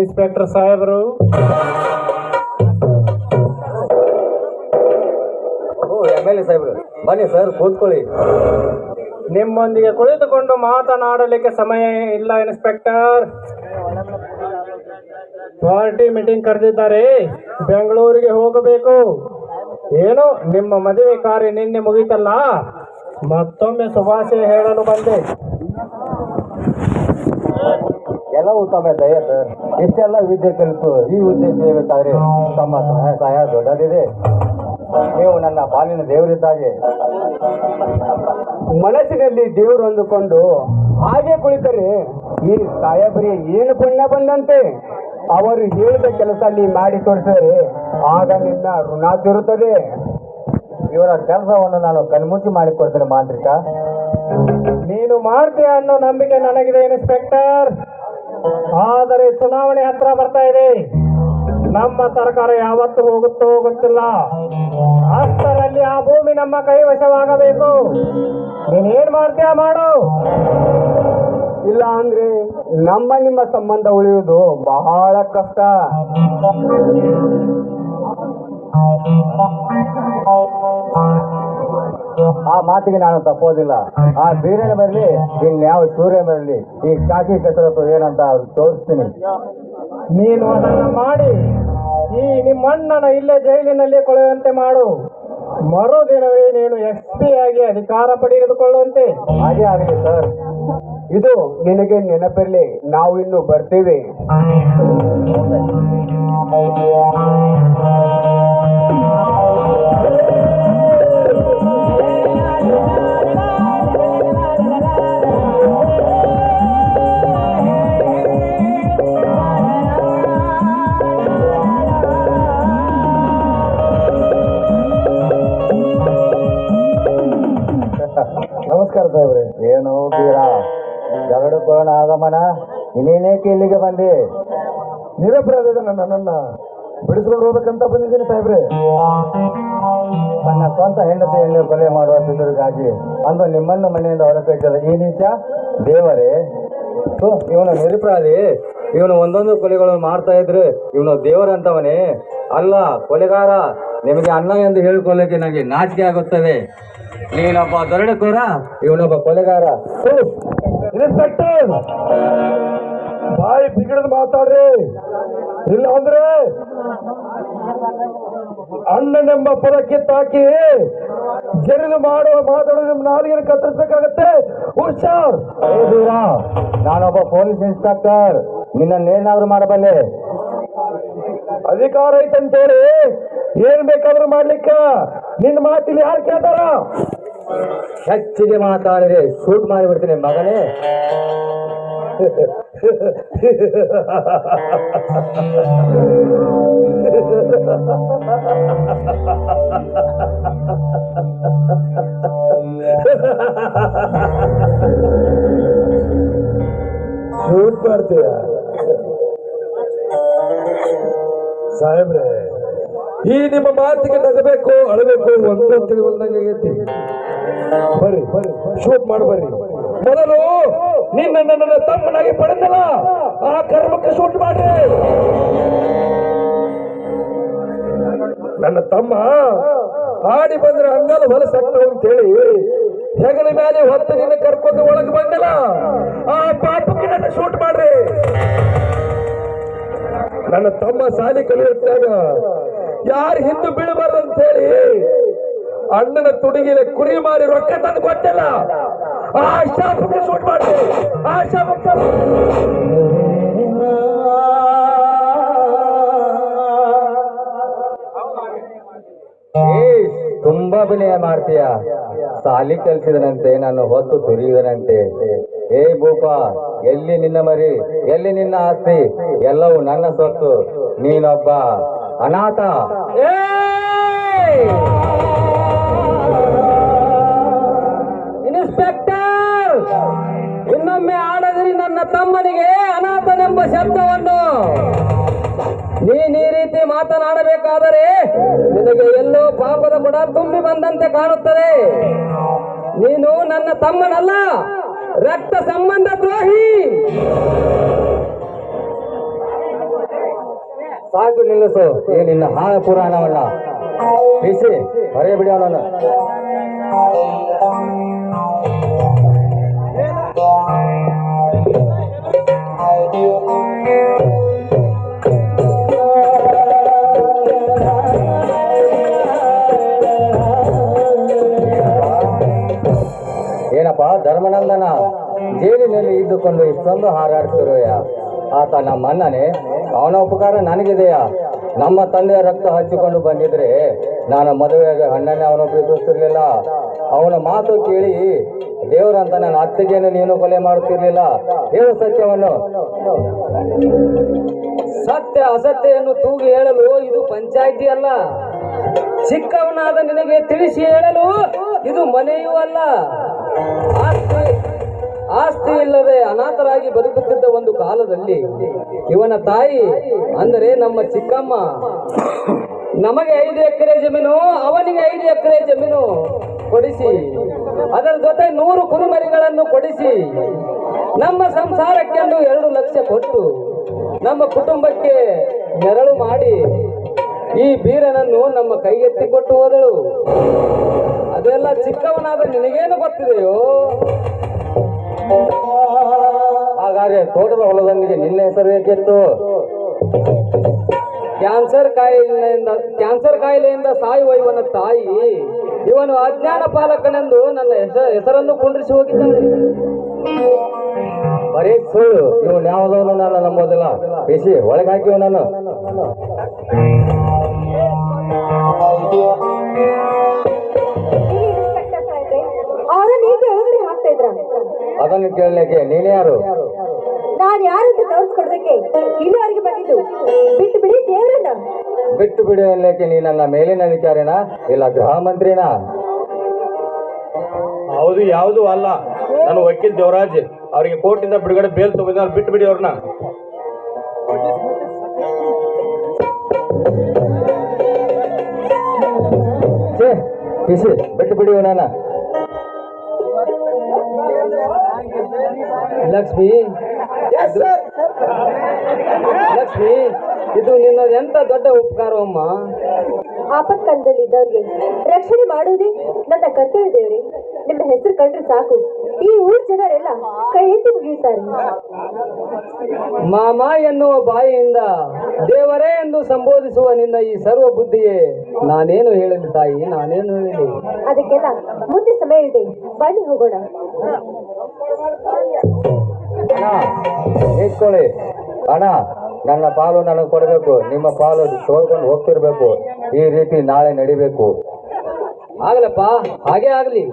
Inspector ಸಾಹೇಬರು. ಓ M L A ಸಾಹೇಬರು. ಬನ್ನಿ ಸರ್ ಕೂತ್ಕೊಳ್ಳಿ. ನಿಮ್ಮೊಂದಿಗೆ ಕುಳಿತುಕೊಂಡು ಮಾತನಾಡಲಿಕ್ಕೆ ಸಮಯ ಇಲ್ಲ ಇನ್ಸ್ಪೆಕ್ಟರ್. ಪಾರ್ಟಿ ಮೀಟಿಂಗ್ ಕರೆದಿದ್ದಾರೆ. ಬೆಂಗಳೂರಿಗೆ ಹೋಗಬೇಕು. ಏನು ನಿಮ್ಮ ಮದುವೆ ಕಾರ್ಯ ನಿನ್ನೆ ಮುಗೀತಲ್ಲ? ಮತ್ತೊಮ್ಮೆ ಶುಭಾಶಯ ಹೇಳಲು ಬಂದೆ. ಎಲ್ಲವೂ ಉತ್ತಮ ದಯ ಸರ್ ಇಷ್ಟೆಲ್ಲ ವಿದ್ಯೆ ಕಲಿತು ಈ ಹುದ್ದೆ ಸೇರಬೇಕಾದ್ರೆ ತಮ್ಮ ಸಹಾಯ ಸಹಾಯ ದೊಡ್ಡದಿದೆ. ನೀವು ನನ್ನ ಪಾಲಿನ ದೇವರಿದ್ದಾಗೆ. ಮನಸ್ಸಿನಲ್ಲಿ ದೇವರು ಅಂದುಕೊಂಡು ಹಾಗೆ ಕುಳಿತರೆ ಈ ಸಾಹೇಬರಿಗೆ ಏನು ಪುಣ್ಯ ಬಂದಂತೆ? ಅವರು ಹೇಳಿದ ಕೆಲಸ ನೀ ಮಾಡಿ ತೋರಿಸಿದರೆ ಆಗ ನಿನ್ನ ಋಣ ತಿರುತ್ತದೆ. ಇವರ ಕೆಲಸವನ್ನು ನಾನು ಕಣ್ಮುಚ್ಚಿ ಮಾಡಿಕೊಡ್ತೇನೆ ಮಾಂತ್ರಿಕ. ನೀನು ಮಾಡ್ತೀಯ ಅನ್ನೋ ನಂಬಿಕೆ ನನಗಿದೆ, ಇನ್ಸ್ಪೆಕ್ಟರ್. ಆದರೆ ಚುನಾವಣೆ ಹತ್ರ ಬರ್ತಾ ಇದೆ. ನಮ್ಮ ಸರ್ಕಾರ ಯಾವತ್ತು ಹೋಗುತ್ತೋ ಗೊತ್ತಿಲ್ಲ. ಅಷ್ಟರಲ್ಲಿ ಆ ಭೂಮಿ ನಮ್ಮ ಕೈವಶವಾಗಬೇಕು. ನೀನೇನ್ ಮಾಡ್ತೀಯ ಮಾಡು. ಇಲ್ಲ ಅಂದ್ರೆ ನಮ್ಮ ನಿಮ್ಮ ಸಂಬಂಧ ಉಳಿಯುವುದು ಬಹಳ ಕಷ್ಟ. ಆ ಮಾತಿಗೆ ನಾನು ತಪ್ಪೋದಿಲ್ಲ. ಆ ಬೀರನ ಬರಲಿ ಇನ್ಯಾವ ಸೂರ್ಯ ಬರಲಿ ಈ ಕಾಕಿ ಕಸರತ್ತು ಏನಂತ ತೋರಿಸ್ತೀನಿ. ನೀನು ಅದನ್ನು ಮಾಡಿ ಈ ನಿಮ್ಮಣ್ಣನ ಇಲ್ಲೇ ಜೈಲಿನಲ್ಲಿ ಕೊಳೆಯುವಂತೆ ಮಾಡು. ಮರುದಿನವೇ ನೀನು ಎಸ್ ಪಿ ಆಗಿ ಅಧಿಕಾರ ಪಡೆದುಕೊಳ್ಳುವಂತೆ. ಹಾಗೆ ಆಗಲಿ ಸರ್. ಇದು ನಿನಗೆ ನೆನಪಿರಲಿ ನಾವು ಇನ್ನು ಬರ್ತೀವಿ. ನಮಸ್ಕಾರ ಏನು ಬೀರ ಜಗಡಕೋಣ ಆಗಮನ? ಇನ್ನೇನೇಕೆ ಇಲ್ಲಿಗೆ ಬಂದಿ? ನಿರಪರಾಧ ನನ್ನನ್ನ ಬಿಡಿಸ್ಕೊಂಡು ಹೋಗ್ಬೇಕಂತ ಬಂದಿದ್ದೀನಿ ಸಾಹೇಬ್ರೆ. ತನ್ನ ಸ್ವಂತ ಹೆಂಡತಿಯನ್ನು ಕೊಲೆ ಮಾಡುವ ಸಿದ್ಧರಿಗಾಗಿ ಅಂದು ನಿಮ್ಮನ್ನು ಮನೆಯಿಂದ ಹೊರಕೈತದ ಈ ನೀಚ ದೇವರೇ ಇವನು ನಿರಪರಾಧಿ. ಇವನು ಒಂದೊಂದು ಕೊಲೆಗಳನ್ನು ಮಾಡ್ತಾ ಇದ್ರೆ ಇವನು ದೇವರಂತವನೇ. ಅಲ್ಲ, ಕೊಲೆಗಾರ ನಿಮಗೆ ಅನ್ನ ಎಂದು ಹೇಳಿಕೊಳ್ಳಕ್ಕೆ ನನಗೆ ನಾಚಿಕೆ ಆಗುತ್ತದೆ ನೀನೊಬ್ಬ ದೊರಡಕೋರ, ಇವನೊಬ್ಬ ಕೊಲೆಗಾರ. ಬಾಯಿ ಬಿಗಿಡದು ಮಾತಾಡ್ರಿ. ಇಲ್ಲ ಅಂದ್ರೆ ಅಣ್ಣನೆಂಬ ಪದಕ್ಕೆ ತಾಕಿ ಜರಿದು ಮಾಡುವ ಮಾತಾಡೋ ನಿಮ್ಮ ನಾಲಿಗೆ ಕತ್ತರಿಸಬೇಕಾಗತ್ತೆ. ಹುಷಾರ್. ನಾನೊಬ್ಬ ಪೊಲೀಸ್ ಇನ್ಸ್ಪೆಕ್ಟರ್. ನಿನ್ನನ್ನೇನಾದ್ರೂ ಮಾಡಬಲ್ಲೆ? ಅಧಿಕಾರ ಐತಂತೇಳಿ. ಏನ್ ಬೇಕಾದ್ರೂ ಮಾಡ್ಲಿಕ್ಕ? ನಿನ್ನ ಮಾತಿಲಿ ಯಾರು ಕೇಳ್ತಾರ? ಹೆಚ್ಚಿಗೆ ಮಾತಾಡಿದ್ರೆ ಶೂಟ್ ಮಾಡಿಬಿಡ್ತೀನಿ ಮಗನೇ. ಶೂಟ್ ಮಾಡ್ತೀಯ? ಈ ನಿಮ್ಮ ಮಾತಿಗೆ ನಗಬೇಕು, ಅಳಬೇಕು ಒಂದು ತಿಳಿವಲ್ದಂಗೆ ಆಗೈತಿ ಬರ್ರಿ ಶೂಟ್ ಮಾಡಿ ಬರ್ರಿ. ಮೊದಲು ನಿನ್ನ ನನ್ನ ತಮ್ಮನಾಗಿ ಪಡೆದಲ್ಲ, ಆ ಕರ್ಮಕ್ಕೆ ಶೂಟ್ ಮಾಡ್ರಿ ನನ್ನ ತಮ್ಮ ಆಡಿ ಬಂದ್ರೆ ಅಂಗಲ ಹೊಲಸಕ್ತ ಅಂತೇಳಿ ಹೆಗಲ ಮೇಲೆ ಹೊತ್ತು ನಿನ್ನ ಕರ್ಕೊಂಡು ಒಳಗೆ ಬಂದಲ್ಲ. ಆ ಪಾಪಕ್ಕೆ ನನ್ನ ಶೂಟ್ ಮಾಡ್ರಿ. ನನ್ನ ತಮ್ಮ ಸಾಲಿ ಕಲಿಯುತ್ತಾಗ ಯಾರು ಹಿಂದೆ ಬೀಳಬಾರ್ದು ಅಂತ ಹೇಳಿ ಅಣ್ಣನ ತುಡುಗಿನ ಕುರಿ ಮಾರಿ ರೊಕ್ಕ ತಂದು ಕೊಟ್ಟಿಲ್ಲ ಆ ಶಾಪಕ್ಕೆ ಶೂಟ್ ಮಾಡಿ ಆ ತುಂಬಾ ಅಭಿನಯ ಮಾಡ್ತೀಯ? ಸಾಲಿ ಕಲ್ಸಿದನಂತೆ, ನಾನು ಹೊತ್ತು ತುರಿಯುವುದನಂತೆ ಏ ಭೂಪ, ಎಲ್ಲಿ ನಿನ್ನ ಮರಿ? ಎಲ್ಲಿ ನಿನ್ನ ಆಸ್ತಿ? ಎಲ್ಲವೂ ನನ್ನ ಸೊತ್ತು ನೀನೊಬ್ಬ ಅನಾಥ. ಇನ್ಸ್ಪೆಕ್ಟರ್! ಇನ್ನೊಮ್ಮೆ ಆಡದಿರಿ ನನ್ನ ತಮ್ಮನಿಗೆ ಅನಾಥನೆಂಬ ಶಬ್ದವನ್ನು. ನೀನ್ ಈ ರೀತಿ ಮಾತನಾಡಬೇಕಾದರೆ ನಿನಗೆ ಎಲ್ಲೋ ಪಾಪದ ಬುಡ ತುಂಬಿ ಬಂದಂತೆ ಕಾಣುತ್ತದೆ. ನೀನು ನನ್ನ ತಮ್ಮನಲ್ಲ, ರಕ್ತ ಸಂಬಂಧ ದ್ರೋಹಿ. ಸಾಕು ನಿಲ್ಲಿಸು. ನಿನ್ನ ಹಾಳ ಪುರಾಣವನ್ನ. ಬಿಸಿ ಹೊರೆ ಬಿಡಿ ಅವನನ್ನು. ಏನಪ್ಪ, ಧರ್ಮನಂದನ ಜೇಲಿನಲ್ಲಿ ಇದ್ದುಕೊಂಡು ಇಷ್ಟೊಂದು ಹಾರಾಡ್ತಿರುವೆಯ ಆತ ನಮ್ಮ ಅಣ್ಣನೇ ಅವನ ಉಪಕಾರ ನನಗಿದೆಯಾ? ನಮ್ಮ ತಂದೆಯ ರಕ್ತ ಹಚ್ಚಿಕೊಂಡು ಬಂದಿದ್ರೆ ನಾನು ಮದುವೆಯಾಗ ಅಣ್ಣನೇ ಅವನು ಪ್ರೀತಿಸ್ತಿರ್ಲಿಲ್ಲ. ಅವನ ಮಾತು ಕೇಳಿ, ದೇವರಂತ ನನ್ನ ಅತ್ತಿಗೆಯನ್ನು ನೀನು ಕೊಲೆ ಮಾಡುತ್ತಿರ್ಲಿಲ್ಲ. ಹೇಳು ಸತ್ಯವನ್ನು. ಸತ್ಯ ಅಸತ್ಯವನ್ನು ತೂಗಿ ಹೇಳಲು ಇದು ಪಂಚಾಯಿತಿ ಅಲ್ಲ. ಚಿಕ್ಕವನಾದ ನಿನಗೆ ತಿಳಿಸಿ ಹೇಳಲು ಇದು ಮನೆಯೂ ಅಲ್ಲ. ಆಸ್ತಿ ಅನಾಥರಾಗಿ ಬದುಕುತ್ತಿದ್ದ ಒಂದು ಕಾಲದಲ್ಲಿ ಇವನ ತಾಯಿ, ಅಂದರೆ ನಮ್ಮ ಚಿಕ್ಕಮ್ಮ, ನಮಗೆ ಐದು ಎಕರೆ ಜಮೀನು, ಅವನಿಗೆ ಐದು ಎಕರೆ ಜಮೀನು ಕೊಡಿಸಿ, ಅದರ ಜೊತೆ ನೂರು ಕುರುಮರಿಗಳನ್ನು ಕೊಡಿಸಿ, ನಮ್ಮ ಸಂಸಾರಕ್ಕೆಂದು ಎರಡು ಲಕ್ಷ ಕೊಟ್ಟು, ನಮ್ಮ ಕುಟುಂಬಕ್ಕೆ ನೆರಳು ಮಾಡಿ, ಈ ಬೀರನನ್ನು ನಮ್ಮ ಕೈಗೆತ್ತಿಕೊಟ್ಟು ಹೋದಳು. ಅದೆಲ್ಲ ಚಿಕ್ಕವನಾದ ನಿನಗೇನು ಗೊತ್ತಿದೆಯೋ? ಹಾಗಾದ್ರೆ ತೋಟದ ಹೊಲದಂಗೆ ನಿನ್ನ ಹೆಸರು ಬೇಕಿತ್ತು. ಕ್ಯಾನ್ಸರ್ ಕಾಯಿಲೆಯಿಂದ ಕ್ಯಾನ್ಸರ್ ಕಾಯಿಲೆಯಿಂದ ಸಾಯುವ ಇವನ ತಾಯಿ, ಇವನು ಅಜ್ಞಾನ ಪಾಲಕನೆಂದು ನನ್ನ ಹೆಸರು ಹೆಸರನ್ನು ಕುಂಡ್ರಿಸಿ ಹೋಗಿದ್ದಾನೆ. ಬರೀ ಸುಳ್ಳು, ಇವನು ಯಾವುದವನು ನಾನು ನಂಬೋದಿಲ್ಲ. ಬಿಸಿ ಒಳಗೆ ಹಾಕಿವ ನಾನು ಅದನ್ನು ಕೇಳಲಿಕ್ಕೆ ನೀನು ಯಾರು? ನಾನ್ ಯಾರಂತ ತೋರಿಸ್ಕೊಡೋದಕ್ಕೆ ಇಲ್ಲಿವರೆಗೆ ಬಂದಿದ್ದು. ಬಿಟ್ಟು ಬಿಡಿ ದೇವರನ್ನ. ಬಿಟ್ಟು ಬಿಡು ಅನ್ನಕ್ಕೆ ನೀ ನನ್ನ ಮೇಲಿನ ಅಧಿಕಾರಿನ ಇಲ್ಲ ಗೃಹ ಮಂತ್ರಿನಾ? ಹೌದು ಯಾವುದು ಅಲ್ಲ. ನಾನು ವಕೀಲ್ ದೇವರಾಜ್. ಅವರಿಗೆ ಕೋರ್ಟಿಂದ ಬಿಡುಗಡೆ ಬೇಲ್ ತಗೊಂಡು ಬಿಟ್ಟು ಬಿಡಿ ಅವ್ರನ್ನ. ಛೇ ಬಿಸಿ ಬಿಟ್ಟು ಬಿಡಿ ನಾನು ಲಕ್ಷ್ಮಿ ಲಕ್ಷ್ಮಿ ಇದು ನಿನ್ನ ಎಂತ ದೊಡ್ಡ ಉಪಕಾರವಮ್ಮ ಆಪತ್ಕಾಲದಲ್ಲಿ ಇದ್ದವ್ರಿಗೆ ರಕ್ಷಣೆ ಮಾಡುವುದೇ ನನ್ನ ಕರ್ತವ್ಯ ದೇವ್ರಿ ನಿಮ್ಮ ಹೆಸರು ಕಂಡ್ರೆ ಸಾಕು. ಈ ಊರ್ ಜನರೆಲ್ಲ ಕೈ ಎತ್ತಿ ಮುಗಿಯುತ್ತಾರೆ. ಮಾಮ ಎನ್ನುವ ಬಾಯಿಯಿಂದ ದೇವರೇ ಎಂದು ಸಂಬೋಧಿಸುವ ನಿನ್ನ ಈ ಸರ್ವ ಬುದ್ಧಿಯೇ. ನಾನೇನು ಹೇಳಲಿ ತಾಯಿ ನಾನೇನು ಹೇಳಲಿ? ಅದಕ್ಕೆಲ್ಲ ಮುಂದೆ ಇದೆ ಬನ್ನಿ ಹೋಗೋಣ. ನಿಂತ್ಕೊಳ್ಳಿ. ಅಣ್ಣ ನನ್ನ ಪಾಲು ನನಗೆ ಕೊಡಬೇಕು. ನಿಮ್ಮ ಪಾಲು ತೋರ್ಕೊಂಡು ಹೋಗ್ತಿರ್ಬೇಕು. ಈ ರೀತಿ ನಾಳೆ ನಡಿಬೇಕು. ಆಗಲಪ್ಪ ಹಾಗೆ ಆಗಲಿ.